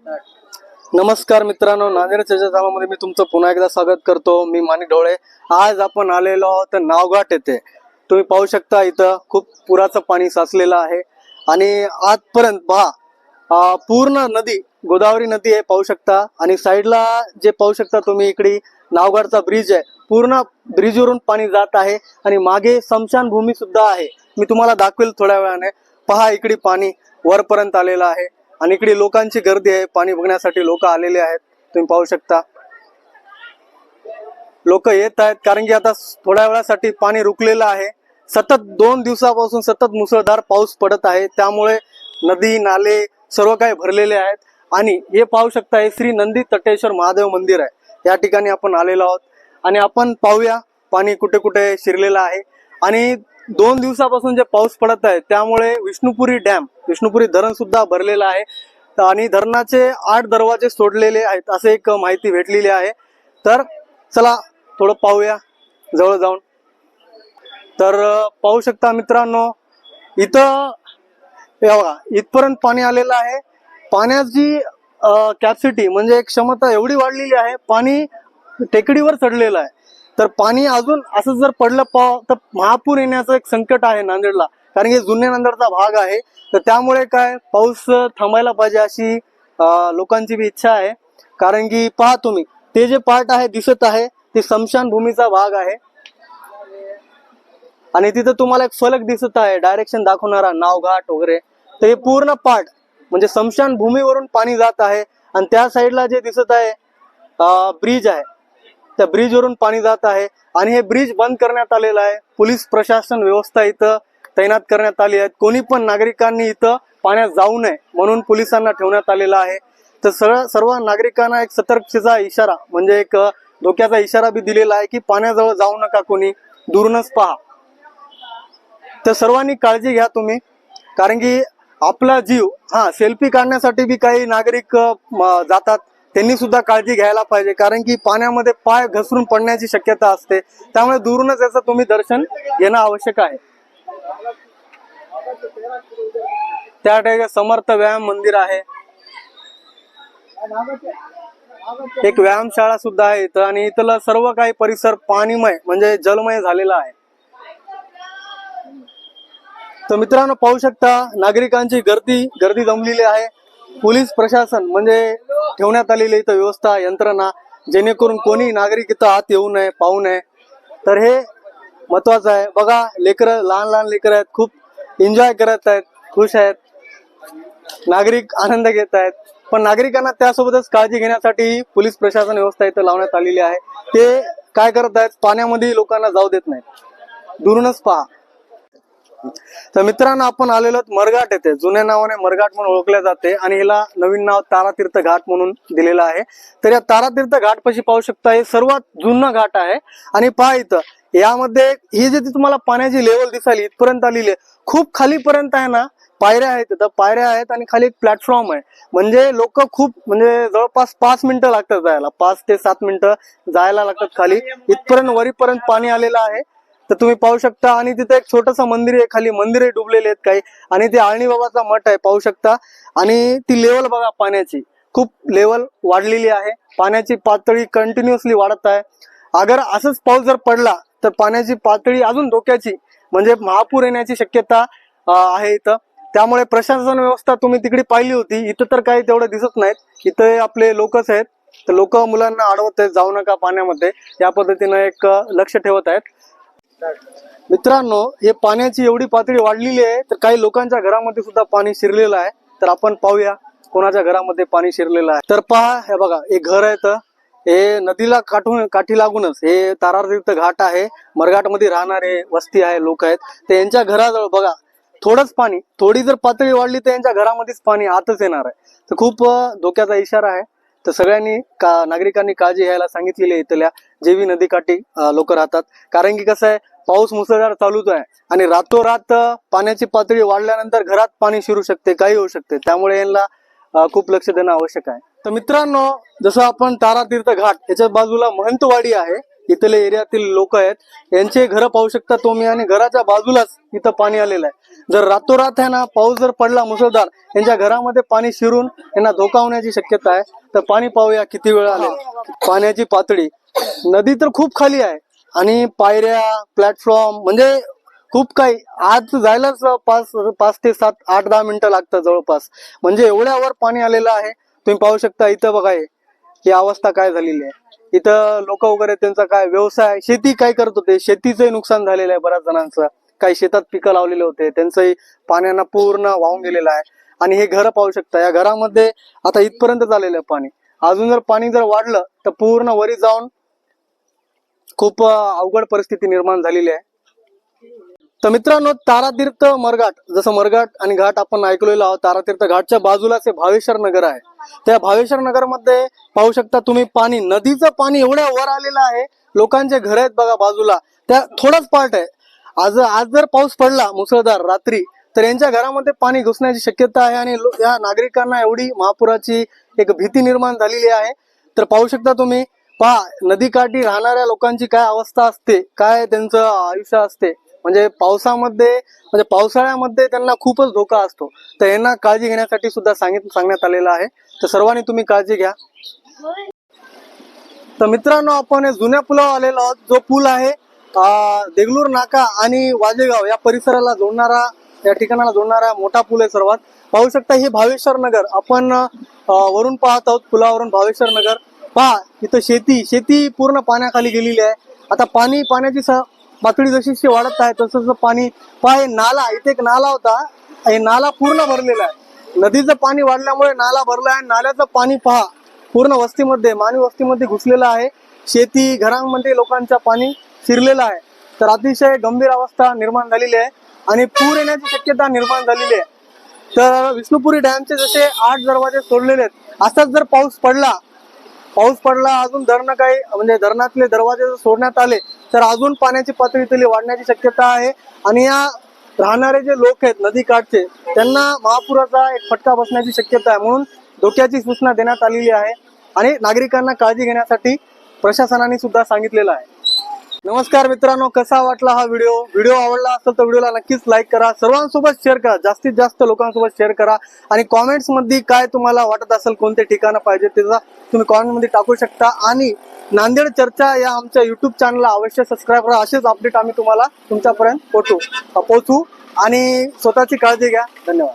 नमस्कार मित्रांनो नांदेड चर्चामध्ये मी तुमचं पुन्हा एकदा स्वागत करतो. मी माणिक ढोळे आज आपण आलेलो आहोत नावघाट येथे. तुम्ही पाहू शकता इथं खूप पुराचं पाणी साचलेलं आहे. आणि आजपर्यंत पहा पूर्ण नदी गोदावरी नदी आहे पाहू शकता. आणि साईडला जे पाहू शकता तुम्ही इकडे नावगाडचा ब्रिज आहे. पूर्ण ब्रिजवरून पाणी जात आहे. आणि मागे स्मशान भूमी सुद्धा आहे. मी तुम्हाला दाखवेल थोड्या वेळाने. पहा इकडे पाणी वरपर्यंत आलेलं आहे. आणि इकडे लोकांची गर्दी आहे. पाणी बघण्यासाठी लोक आलेले आहेत. तुम्ही पाहू शकता. लोक येत आहेत कारण की आता थोड्या वेळासाठी पाणी रुकलेलं आहे. सतत दोन दिवसापासून सतत मुसळधार पाऊस पडत आहे. त्यामुळे नदी नाले सर्व काही भरलेले आहेत. आणि हे पाहू शकता हे श्री नंदी तटेश्वर महादेव मंदिर आहे. या ठिकाणी आपण आलेलो आहोत. आणि आपण पाहूया पाणी कुठे कुठे शिरलेलं आहे. आणि दोन दिवसापासून जे पाऊस पडत आहे त्यामुळे विष्णुपुरी डॅम विष्णुपुरी धरण सुद्धा भरलेलं आहे. आणि धरणाचे आठ दरवाजे सोडलेले आहेत असे एक माहिती भेटलेली आहे. तर चला थोडं पाहूया जवळ जाऊन. तर पाहू शकता मित्रांनो इथं बघा इथपर्यंत पाणी आलेलं आहे. पाण्याची कॅपॅसिटी म्हणजे एक क्षमता एवढी वाढलेली आहे पाणी टेकडीवर चढलेलं आहे. तर पाणी अजून असं जर पडलं पाव तर महापूर येण्याचं एक संकट आहे नांदेडला. कारण की जुन्या नांदेडचा भाग आहे. तर त्यामुळे काय पाऊस थांबायला पाहिजे अशी लोकांची बी इच्छा आहे. कारण की पहा तुम्ही ते जे पार्ट आहे दिसत आहे ते समशान भूमीचा भाग आहे. आणि तिथं तुम्हाला एक फलक दिसत आहे डायरेक्शन दाखवणारा नावघाट वगैरे. तर हे पूर्ण पार्ट म्हणजे समशान भूमीवरून पाणी जात आहे. आणि त्या साईडला जे दिसत आहे ब्रिज आहे. त्या ब्रिज वरून पाणी जात आहे. आणि हे ब्रिज बंद करण्यात आलेलं आहे. पोलीस प्रशासन व्यवस्था इथं तैनात करण्यात आली आहे. कोणी पण नागरिकांनी इथं पाण्यात जाऊ नये म्हणून पोलिसांना ठेवण्यात आलेलं आहे. तर सगळं सर्व नागरिकांना एक सतर्कतेचा इशारा म्हणजे एक धोक्याचा इशारा बी दिलेला आहे की पाण्याजवळ जाऊ नका कोणी. दुरूनच पहा. तर सर्वांनी काळजी घ्या तुम्ही. कारण की आपला जीव हा सेल्फी काढण्यासाठी बी काही नागरिक जातात. त्यांनी सुद्धा काळजी घ्यायला पाहिजे कारण की पाण्यामध्ये पाय घसरून पडण्याची शक्यता असते. त्यामुळे दुरूनच याचं तुम्ही दर्शन घेणं आवश्यक आहे. त्या ठिकाणी समर्थ व्यायाम मंदिर आहे. एक व्यायामशाळा सुद्धा आहे इथं आणि इथलं सर्व काही परिसर पाणीमय म्हणजे जलमय झालेला आहे. तर मित्रांनो पाहू शकता नागरिकांची गर्दी गर्दी जमलेली आहे. पोलीस प्रशासन म्हणजे ठेवण्यात आलेली इथं व्यवस्था यंत्रणा जेणेकरून कोणी नागरिक इथं आत येऊ नये पाहू नये. तर हे महत्वाचं आहे. बघा लेकरं लहान लहान लेकरं आहेत खूप एन्जॉय करत आहेत खुश आहेत. नागरिक आनंद घेत आहेत. पण नागरिकांना त्यासोबतच काळजी घेण्यासाठी पोलीस प्रशासन व्यवस्था इथं लावण्यात आलेली आहे. ते काय करत आहेत? पाण्यामध्ये लोकांना जाऊ देत नाहीत. दुरूनच पहा. तर मित्रांनो आपण आलेलो मरघाट येथे. जुन्या नावाने मरघाट म्हणून ओळखल्या जाते आणि हिला नवीन नाव तारातीर्थ घाट म्हणून दिलेलं आहे. तर या तारातीर्थ घाट पशी पाहू शकता हे सर्वात जुना घाट आहे. आणि पहा इथं यामध्ये ही जी तुम्हाला पाण्याची लेवल दिसाली इथपर्यंत आलेली आहे. खूप खालीपर्यंत आहे ना पायऱ्या आहेत तिथं पायऱ्या आहेत आणि खाली एक प्लॅटफॉर्म आहे. म्हणजे लोक खूप म्हणजे जवळपास पाच मिनिटं लागतात जायला. पाच ते सात मिनिटं जायला लागतात खाली. इथपर्यंत वरीपर्यंत पाणी आलेलं आहे. तर तुम्ही पाहू शकता आणि तिथे एक छोटस मंदिर आहे खाली मंदिरे डुबलेले आहेत काही. आणि ते आळणी बाबाचा मठ आहे पाहू शकता. आणि ती लेवल बघा पाण्याची. खूप लेवल वाढलेली आहे. पाण्याची पातळी कंटिन्युअसली वाढत आहे. अगर असंच पाऊस जर पडला तर पाण्याची पातळी अजून धोक्याची म्हणजे महापूर येण्याची शक्यता आहे इथं. त्यामुळे प्रशासन व्यवस्था तुम्ही तिकडे पाहिली होती. इथं तर काही तेवढं दिसत नाहीत. इथं आपले लोकच आहेत. तर लोक मुलांना अडवत आहेत जाऊ नका पाण्यामध्ये. या पद्धतीनं एक लक्ष ठेवत आहेत. मित्रांनो हे पाण्याची एवढी पातळी वाढलेली आहे तर काही लोकांच्या घरामध्ये सुद्धा पाणी शिरलेलं आहे. तर आपण पाहूया कोणाच्या घरामध्ये पाणी शिरलेलं आहे. तर पहा हे बघा एक घर आहे तर हे नदीला काठून काठी लागूनच हे तारातीर्थ घाट आहे. मरघाटमध्ये राहणारे वस्ती आहे लोक आहेत. तर यांच्या घराजवळ बघा थोडंच पाणी थोडी जर पातळी वाढली तर यांच्या घरामध्येच पाणी आतच येणार आहे. तर खूप धोक्याचा इशारा आहे. तर सगळ्यांनी का नागरिकांनी काळजी घ्यायला सांगितलेली आहे इथल्या जेवी नदीकाठी लोक राहतात. कारण की कसं आहे पाऊस मुसळधार चालूच आहे आणि रातोरात पाण्याची पातळी वाढल्यानंतर घरात पाणी शिरू शकते काही होऊ शकते. त्यामुळे यांना खूप लक्ष देणं आवश्यक आहे. तर मित्रांनो जसं आपण तारातीर्थ घाट याच्या बाजूला महंतवाडी आहे. इथले एरियातील लोक आहेत. यांचे घर पाहू शकता तुम्ही आणि घराच्या बाजूलाच इथं पाणी आलेलं आहे. जर रातोरात आहे ना पाऊस जर पडला मुसळधार यांच्या घरामध्ये पाणी शिरून यांना धोका होण्याची शक्यता आहे. तर पाणी पाहूया किती वेळ आले. पाण्याची पातळी. नदी तर खूप खाली आहे. आणि पायऱ्या प्लॅटफॉर्म म्हणजे खूप काही. आज जायलाच पाच पाच ते सात आठ दहा मिनिटं लागतात जवळपास. म्हणजे एवढ्यावर पाणी आलेलं आहे. तुम्ही पाहू शकता इथं बघा ही अवस्था काय झालेली आहे. इथं लोक वगैरे त्यांचा काय व्यवसाय शेती काय करत होते? शेतीचंही नुकसान झालेलं आहे बऱ्याच जणांचं. काही शेतात पिकं लावलेले होते. त्यांचंही पाण्यानं पूर्ण वाहून गेलेलं आहे. आणि हे घर पाहू शकता. या घरामध्ये आता इथपर्यंत झालेलं आहे पाणी. अजून जर पाणी जर वाढलं तर पूर्ण वरी जाऊन खूप अवघड परिस्थिती निर्माण झालेली आहे. तर मित्रांनो तारातीर्थ मरघाट जसं मरघाट आणि घाट आपण ऐकलेलो आहोत तारातीर्थ घाटच्या बाजूलाच हे भावेश्वर नगर आहे. त्या भावेश्वर नगरमध्ये पाहू शकता तुम्ही पाणी नदीचं पाणी एवढ्या वर आलेलं आहे. लोकांचे घर आहेत बघा बाजूला. त्या थोडाच पार्ट आहे. आज आज जर पाऊस पडला मुसळधार रात्री तर यांच्या घरामध्ये पाणी घुसण्याची शक्यता आहे आणि या नागरिकांना एवढी महापुराची एक भीती निर्माण झालेली आहे. तर पाहू शकता तुम्ही पहा नदीकाठी राहणाऱ्या लोकांची काय अवस्था असते काय त्यांचं आयुष्य असते. म्हणजे पावसामध्ये म्हणजे पावसाळ्यामध्ये त्यांना खूपच धोका असतो. तर यांना काळजी घेण्यासाठी सुद्धा सांगित सांगण्यात आलेलं आहे. तर सर्वांनी तुम्ही काळजी घ्या. तर मित्रांनो आपण जुन्या पुलावर आलेलो आहोत. जो पूल आहे देगलूर नाका आणि वाजेगाव या परिसराला जोडणारा या ठिकाणाला जोडणारा मोठा पूल आहे सर्वात. पाहू शकता हे भावेश्वर नगर. आपण वरून पाहत आहोत पुलावरून भावेश्वर नगर. पहा इथं शेती शेती पूर्ण पाण्याखाली गेलेली आहे. आता पाणी पाण्याची स- पातळी जशी जशी वाढत आहे तसं तसं पाणी पहा हे नाला इथे एक नाला होता. हे नाला पूर्ण भरलेला आहे. नदीचं पाणी वाढल्यामुळे नाला भरला आहे. नाल्याचं पाणी पहा पूर्ण वस्तीमध्ये मानवी वस्तीमध्ये घुसलेलं आहे. शेती घरांमध्ये लोकांचं पाणी शिरलेलं आहे. तर अतिशय गंभीर अवस्था निर्माण झालेली आहे. आणि पूर येण्याची शक्यता निर्माण झालेली आहे. तर विष्णुपुरी डॅमचे जसे आठ दरवाजे सोडलेले आहेत असाच जर पाऊस पडला पाऊस पडला अजून धरणं काही म्हणजे धरणातले दरवाजे जर सोडण्यात आले तर अजून पाण्याची पातळी तरी वाढण्याची शक्यता आहे. आणि या राहणारे जे लोक आहेत नदीकाठचे त्यांना महापुराचा एक फटका बसण्याची शक्यता आहे. म्हणून धोक्याची सूचना देण्यात आलेली आहे. आणि नागरिकांना काळजी घेण्यासाठी प्रशासनाने सुद्धा सांगितलेलं आहे. नमस्कार मित्रांनो कसा वाटला हा व्हिडिओ? व्हिडिओ आवडला असेल तर व्हिडिओला नक्कीच लाईक करा सर्वांसोबत शेअर करा जास्तीत जास्त लोकांसोबत शेअर करा आणि कॉमेंट्समध्ये काय तुम्हाला वाटत असेल कोणते ठिकाणं पाहिजे त्याचा तुम्ही कॉमेंटमध्ये टाकू शकता. आणि नांदेड चर्चा या आमच्या युट्यूब चॅनलला अवश्य सबस्क्राईब करा असेच अपडेट आम्ही तुम्हाला तुमच्यापर्यंत पोहोचू पोहोचू. आणि स्वतःची काळजी घ्या. धन्यवाद.